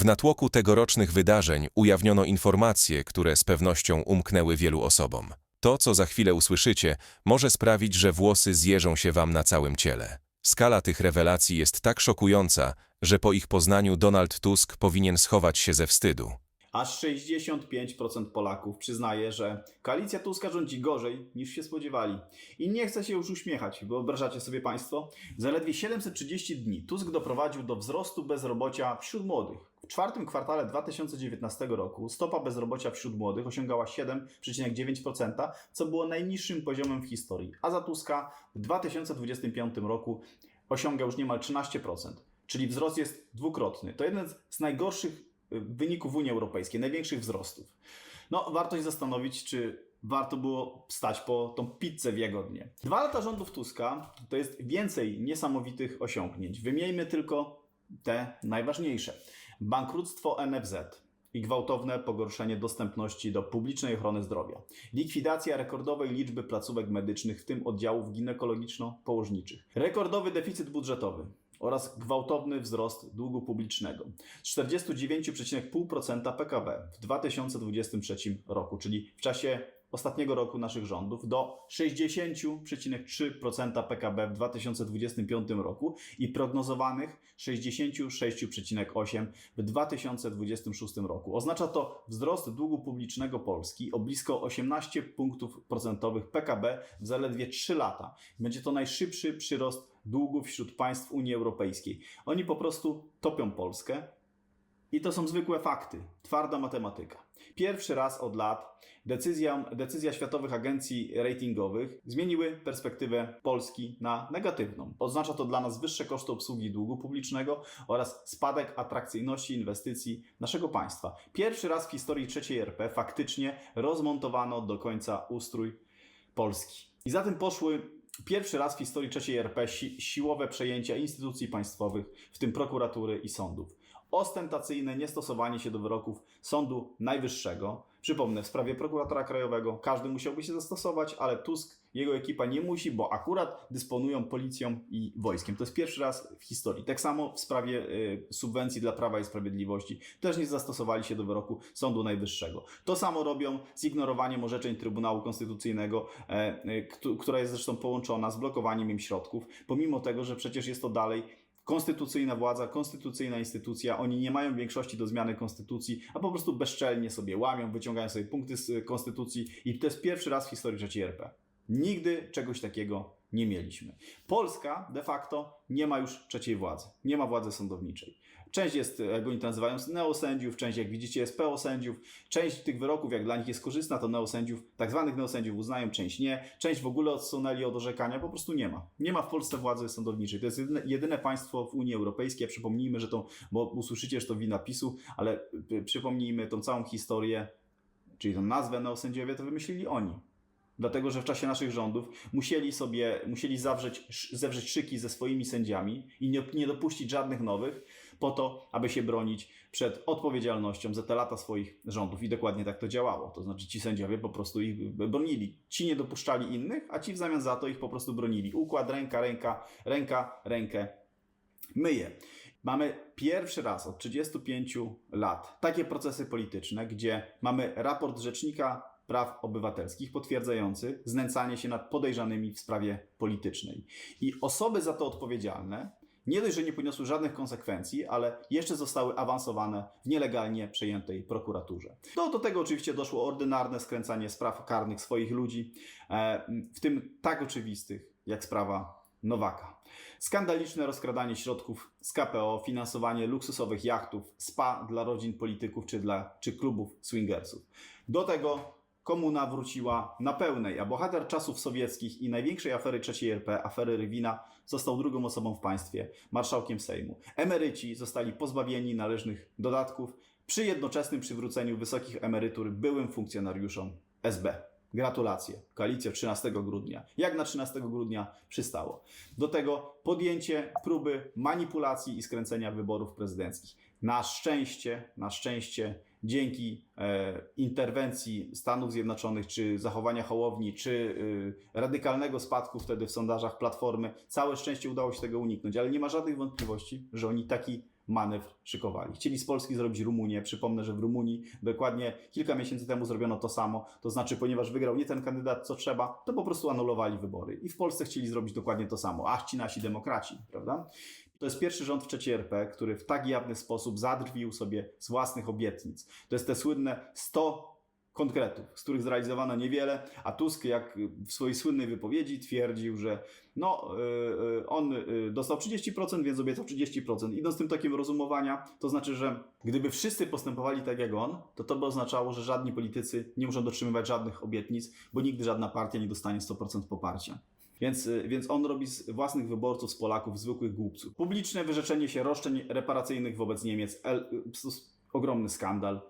W natłoku tegorocznych wydarzeń ujawniono informacje, które z pewnością umknęły wielu osobom. To, co za chwilę usłyszycie, może sprawić, że włosy zjeżą się wam na całym ciele. Skala tych rewelacji jest tak szokująca, że po ich poznaniu Donald Tusk powinien schować się ze wstydu. Aż 65% Polaków przyznaje, że koalicja Tuska rządzi gorzej niż się spodziewali. I nie chce się już uśmiechać. Wyobrażacie sobie Państwo? Zaledwie 730 dni Tusk doprowadził do wzrostu bezrobocia wśród młodych. W czwartym kwartale 2019 roku stopa bezrobocia wśród młodych osiągała 7,9%, co było najniższym poziomem w historii. A za Tuska w 2025 roku osiąga już niemal 13%. Czyli wzrost jest dwukrotny. To jeden z najgorszych wyników Unii Europejskiej, największych wzrostów. No, warto się zastanowić, czy warto było stać po tą pizzę w Jagodnie. Dwa lata rządów Tuska to jest więcej niesamowitych osiągnięć. Wymieńmy tylko te najważniejsze. Bankructwo NFZ i gwałtowne pogorszenie dostępności do publicznej ochrony zdrowia. Likwidacja rekordowej liczby placówek medycznych, w tym oddziałów ginekologiczno-położniczych. Rekordowy deficyt budżetowy oraz gwałtowny wzrost długu publicznego. Z 49,5% PKB w 2023 roku, czyli w czasie ostatniego roku naszych rządów, do 60,3% PKB w 2025 roku i prognozowanych 66,8% w 2026 roku. Oznacza to wzrost długu publicznego Polski o blisko 18 punktów procentowych PKB w zaledwie 3 lata. Będzie to najszybszy przyrost długu wśród państw Unii Europejskiej. Oni po prostu topią Polskę, i to są zwykłe fakty, twarda matematyka. Pierwszy raz od lat decyzja, decyzja światowych agencji ratingowych zmieniły perspektywę Polski na negatywną. Oznacza to dla nas wyższe koszty obsługi długu publicznego oraz spadek atrakcyjności inwestycji naszego państwa. Pierwszy raz w historii III RP faktycznie rozmontowano do końca ustrój Polski. I za tym poszły pierwszy raz w historii III RP si siłowe przejęcia instytucji państwowych, w tym prokuratury i sądów ostentacyjne niestosowanie się do wyroków Sądu Najwyższego. Przypomnę, w sprawie prokuratora krajowego każdy musiałby się zastosować, ale Tusk, jego ekipa nie musi, bo akurat dysponują policją i wojskiem. To jest pierwszy raz w historii. Tak samo w sprawie y, subwencji dla Prawa i Sprawiedliwości też nie zastosowali się do wyroku Sądu Najwyższego. To samo robią z ignorowaniem orzeczeń Trybunału Konstytucyjnego, e, e, któ- która jest zresztą połączona z blokowaniem im środków, pomimo tego, że przecież jest to dalej konstytucyjna władza, konstytucyjna instytucja, oni nie mają większości do zmiany konstytucji, a po prostu bezczelnie sobie łamią, wyciągają sobie punkty z konstytucji i to jest pierwszy raz w historii III RP. Nigdy czegoś takiego nie mieliśmy. Polska de facto nie ma już trzeciej władzy, nie ma władzy sądowniczej. Część jest, jak oni to nazywają, neosędziów, część, jak widzicie, jest PO-sędziów. Część tych wyroków, jak dla nich jest korzystna, to neosędziów, tak zwanych neosędziów uznają, część nie. Część w ogóle odsunęli od orzekania, po prostu nie ma. Nie ma w Polsce władzy sądowniczej. To jest jedyne, jedyne państwo w Unii Europejskiej. Przypomnijmy, że to, bo usłyszycie, że to wina PiSu, ale przypomnijmy tą całą historię, czyli tą nazwę neosędziowie, to wymyślili oni. Dlatego, że w czasie naszych rządów musieli sobie, musieli zawrzeć, zewrzeć szyki ze swoimi sędziami i nie, nie dopuścić żadnych nowych, po to, aby się bronić przed odpowiedzialnością za te lata swoich rządów. I dokładnie tak to działało. To znaczy ci sędziowie po prostu ich bronili. Ci nie dopuszczali innych, a ci w zamian za to ich po prostu bronili. Układ ręka, ręka, ręka, rękę myje. Mamy pierwszy raz od 35 lat takie procesy polityczne, gdzie mamy raport Rzecznika Praw Obywatelskich potwierdzający znęcanie się nad podejrzanymi w sprawie politycznej. I osoby za to odpowiedzialne nie dość, że nie poniosły żadnych konsekwencji, ale jeszcze zostały awansowane w nielegalnie przejętej prokuraturze. No, do tego oczywiście doszło ordynarne skręcanie spraw karnych swoich ludzi, e, w tym tak oczywistych jak sprawa Nowaka. Skandaliczne rozkradanie środków z KPO, finansowanie luksusowych jachtów, spa dla rodzin polityków czy, dla, czy klubów swingersów. Do tego komuna wróciła na pełnej, a bohater czasów sowieckich i największej afery III RP, afery Rywina, został drugą osobą w państwie, marszałkiem Sejmu. Emeryci zostali pozbawieni należnych dodatków przy jednoczesnym przywróceniu wysokich emerytur byłym funkcjonariuszom SB. Gratulacje. Koalicja 13 grudnia. Jak na 13 grudnia przystało. Do tego podjęcie próby manipulacji i skręcenia wyborów prezydenckich. Na szczęście, na szczęście, dzięki e, interwencji Stanów Zjednoczonych, czy zachowania Hołowni, czy e, radykalnego spadku wtedy w sondażach Platformy, całe szczęście udało się tego uniknąć. Ale nie ma żadnych wątpliwości, że oni taki manewr szykowali. Chcieli z Polski zrobić Rumunię. Przypomnę, że w Rumunii dokładnie kilka miesięcy temu zrobiono to samo. To znaczy, ponieważ wygrał nie ten kandydat, co trzeba, to po prostu anulowali wybory. I w Polsce chcieli zrobić dokładnie to samo. Ach, ci nasi demokraci, prawda? To jest pierwszy rząd w III RP, który w tak jawny sposób zadrwił sobie z własnych obietnic. To jest te słynne 100 konkretów, z których zrealizowano niewiele, a Tusk, jak w swojej słynnej wypowiedzi twierdził, że no, yy, on yy, dostał 30%, więc obiecał 30%. Idąc tym tokiem rozumowania, to znaczy, że gdyby wszyscy postępowali tak jak on, to to by oznaczało, że żadni politycy nie muszą dotrzymywać żadnych obietnic, bo nigdy żadna partia nie dostanie 100% poparcia. Więc, y, więc on robi z własnych wyborców, z Polaków, zwykłych głupców. Publiczne wyrzeczenie się roszczeń reparacyjnych wobec Niemiec, el, y, ogromny skandal.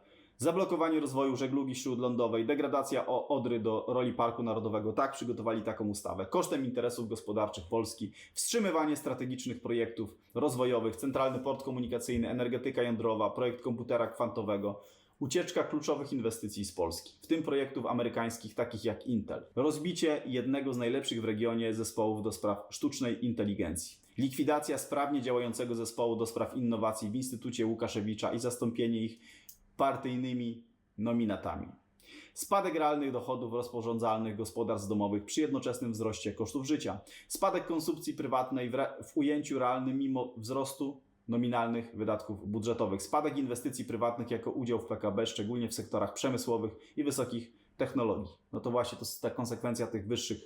Zablokowanie rozwoju żeglugi śródlądowej, degradacja Odry do roli Parku Narodowego. Tak, przygotowali taką ustawę. Kosztem interesów gospodarczych Polski. Wstrzymywanie strategicznych projektów rozwojowych, Centralny Port Komunikacyjny, energetyka jądrowa, projekt komputera kwantowego. Ucieczka kluczowych inwestycji z Polski, w tym projektów amerykańskich takich jak Intel. Rozbicie jednego z najlepszych w regionie zespołów do spraw sztucznej inteligencji. Likwidacja sprawnie działającego zespołu do spraw innowacji w Instytucie Łukaszewicza i zastąpienie ich partyjnymi nominatami. Spadek realnych dochodów rozporządzalnych gospodarstw domowych przy jednoczesnym wzroście kosztów życia. Spadek konsumpcji prywatnej w, w ujęciu realnym mimo wzrostu nominalnych wydatków budżetowych. Spadek inwestycji prywatnych jako udział w PKB, szczególnie w sektorach przemysłowych i wysokich technologii. No to właśnie to jest ta konsekwencja tych wyższych,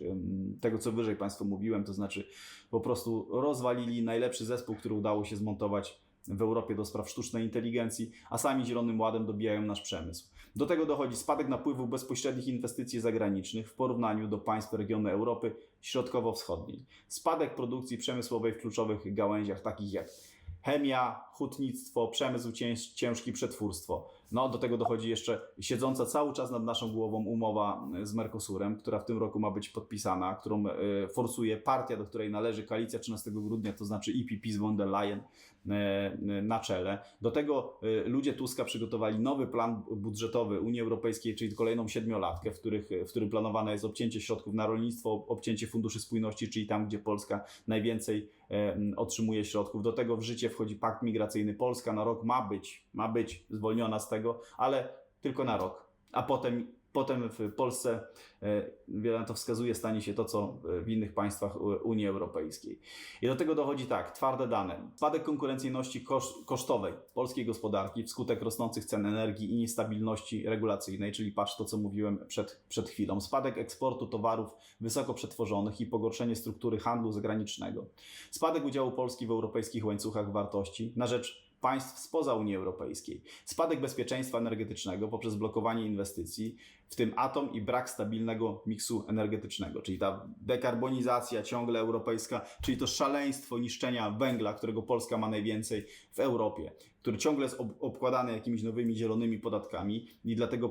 tego co wyżej Państwu mówiłem, to znaczy po prostu rozwalili najlepszy zespół, który udało się zmontować w Europie do spraw sztucznej inteligencji, a sami Zielonym Ładem dobijają nasz przemysł. Do tego dochodzi spadek napływów bezpośrednich inwestycji zagranicznych w porównaniu do państw regionu Europy Środkowo-Wschodniej. Spadek produkcji przemysłowej w kluczowych gałęziach takich jak chemia, hutnictwo, przemysł cięż, ciężki, przetwórstwo. No, do tego dochodzi jeszcze siedząca cały czas nad naszą głową umowa e, z Mercosurem, która w tym roku ma być podpisana, którą e, forsuje partia, do której należy koalicja 13 grudnia, to znaczy EPP z von der Leyen e, e, na czele. Do tego e, ludzie Tuska przygotowali nowy plan budżetowy Unii Europejskiej, czyli kolejną siedmiolatkę, w, których, w którym planowane jest obcięcie środków na rolnictwo, obcięcie funduszy spójności, czyli tam, gdzie Polska najwięcej e, otrzymuje środków. Do tego w życie wchodzi pakt migracyjny. Polska na rok ma być, ma być zwolniona z tego, ale tylko na rok. A potem, potem w Polsce, e, wiele na to wskazuje, stanie się to, co w innych państwach Unii Europejskiej. I do tego dochodzi tak, twarde dane. Spadek konkurencyjności kosz, kosztowej polskiej gospodarki wskutek rosnących cen energii i niestabilności regulacyjnej, czyli patrz to, co mówiłem przed, przed chwilą. Spadek eksportu towarów wysoko przetworzonych i pogorszenie struktury handlu zagranicznego. Spadek udziału Polski w europejskich łańcuchach wartości na rzecz państw spoza Unii Europejskiej. Spadek bezpieczeństwa energetycznego poprzez blokowanie inwestycji, w tym atom i brak stabilnego miksu energetycznego, czyli ta dekarbonizacja ciągle europejska, czyli to szaleństwo niszczenia węgla, którego Polska ma najwięcej w Europie, który ciągle jest ob- obkładany jakimiś nowymi zielonymi podatkami i dlatego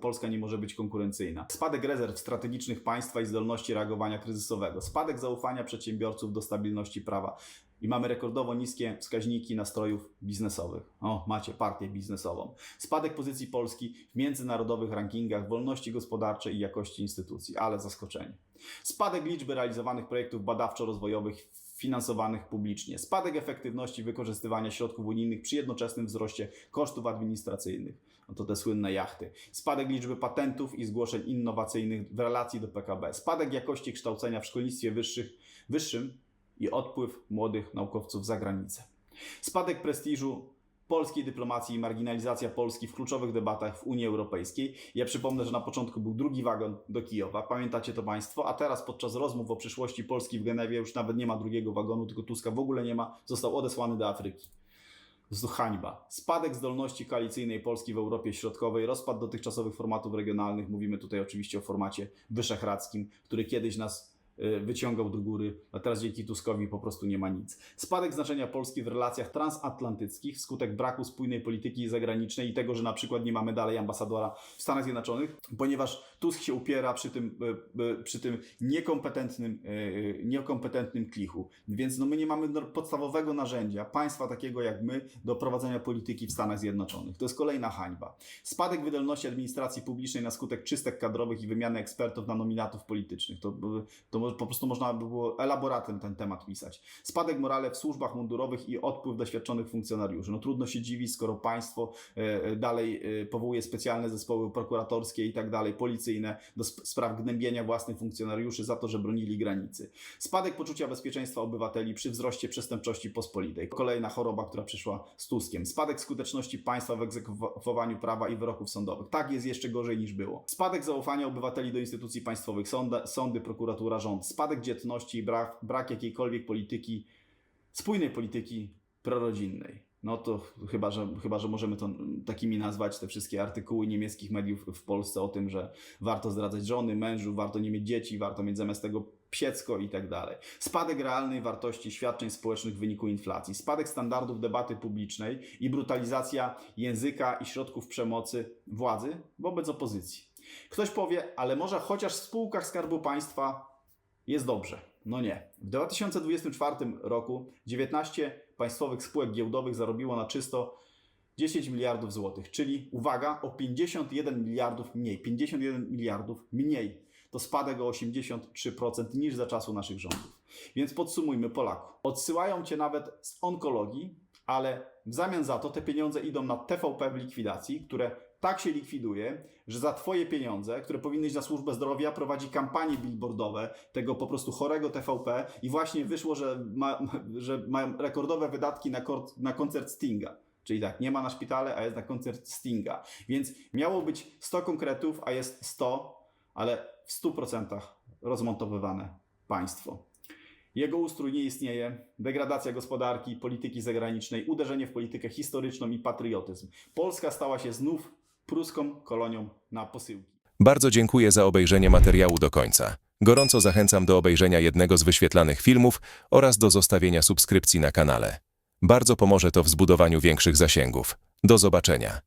Polska nie może być konkurencyjna. Spadek rezerw strategicznych państwa i zdolności reagowania kryzysowego. Spadek zaufania przedsiębiorców do stabilności prawa. I mamy rekordowo niskie wskaźniki nastrojów biznesowych. O, macie partię biznesową. Spadek pozycji Polski w międzynarodowych rankingach wolności gospodarczej i jakości instytucji, ale zaskoczenie. Spadek liczby realizowanych projektów badawczo-rozwojowych finansowanych publicznie. Spadek efektywności wykorzystywania środków unijnych przy jednoczesnym wzroście kosztów administracyjnych. No to te słynne jachty. Spadek liczby patentów i zgłoszeń innowacyjnych w relacji do PKB. Spadek jakości kształcenia w szkolnictwie wyższych, wyższym i odpływ młodych naukowców za granicę. Spadek prestiżu polskiej dyplomacji i marginalizacja Polski w kluczowych debatach w Unii Europejskiej. Ja przypomnę, że na początku był drugi wagon do Kijowa, pamiętacie to Państwo, a teraz podczas rozmów o przyszłości Polski w Genewie już nawet nie ma drugiego wagonu, tylko Tuska w ogóle nie ma, został odesłany do Afryki. Prostu hańba. Spadek zdolności koalicyjnej Polski w Europie Środkowej, rozpad dotychczasowych formatów regionalnych. Mówimy tutaj oczywiście o formacie wyszehradzkim, który kiedyś nas wyciągał do góry, a teraz dzięki Tuskowi po prostu nie ma nic. Spadek znaczenia Polski w relacjach transatlantyckich wskutek braku spójnej polityki zagranicznej i tego, że na przykład nie mamy dalej ambasadora w Stanach Zjednoczonych, ponieważ Tusk się upiera przy tym, y, y, przy tym niekompetentnym, y, niekompetentnym klichu. Więc no my nie mamy podstawowego narzędzia państwa takiego jak my do prowadzenia polityki w Stanach Zjednoczonych. To jest kolejna hańba. Spadek wydolności administracji publicznej na skutek czystek kadrowych i wymiany ekspertów na nominatów politycznych. To, to po prostu można by było elaboratem ten temat pisać. Spadek morale w służbach mundurowych i odpływ doświadczonych funkcjonariuszy. No trudno się dziwić, skoro państwo e, e, dalej e, powołuje specjalne zespoły prokuratorskie i tak dalej, policyjne do sp- spraw gnębienia własnych funkcjonariuszy za to, że bronili granicy. Spadek poczucia bezpieczeństwa obywateli przy wzroście przestępczości pospolitej. Kolejna choroba, która przyszła z Tuskiem. Spadek skuteczności państwa w egzekwowaniu prawa i wyroków sądowych. Tak jest jeszcze gorzej niż było. Spadek zaufania obywateli do instytucji państwowych, sąda, sądy, prokuratura, rząd. Spadek dzietności brak, brak jakiejkolwiek polityki, spójnej polityki prorodzinnej. No to chyba że, chyba, że możemy to takimi nazwać te wszystkie artykuły niemieckich mediów w Polsce o tym, że warto zdradzać żony, mężów, warto nie mieć dzieci, warto mieć zamiast tego psiecko i tak dalej. Spadek realnej wartości świadczeń społecznych w wyniku inflacji, spadek standardów debaty publicznej i brutalizacja języka i środków przemocy władzy wobec opozycji. Ktoś powie, ale może chociaż w spółkach Skarbu Państwa jest dobrze. No nie. W 2024 roku 19 państwowych spółek giełdowych zarobiło na czysto 10 miliardów złotych, czyli uwaga, o 51 miliardów mniej. 51 miliardów mniej. To spadek o 83% niż za czasu naszych rządów. Więc podsumujmy Polaku. Odsyłają cię nawet z onkologii, ale w zamian za to te pieniądze idą na TVP w likwidacji, które tak się likwiduje, że za twoje pieniądze, które powinny iść na służbę zdrowia, prowadzi kampanie billboardowe tego po prostu chorego TVP i właśnie wyszło, że, ma, że mają rekordowe wydatki na, kor- na koncert Stinga. Czyli tak, nie ma na szpitale, a jest na koncert Stinga. Więc miało być 100 konkretów, a jest 100, ale w 100% rozmontowywane państwo. Jego ustrój nie istnieje, degradacja gospodarki, polityki zagranicznej, uderzenie w politykę historyczną i patriotyzm. Polska stała się znów pruską kolonią na posyłki. Bardzo dziękuję za obejrzenie materiału do końca. Gorąco zachęcam do obejrzenia jednego z wyświetlanych filmów oraz do zostawienia subskrypcji na kanale. Bardzo pomoże to w zbudowaniu większych zasięgów. Do zobaczenia.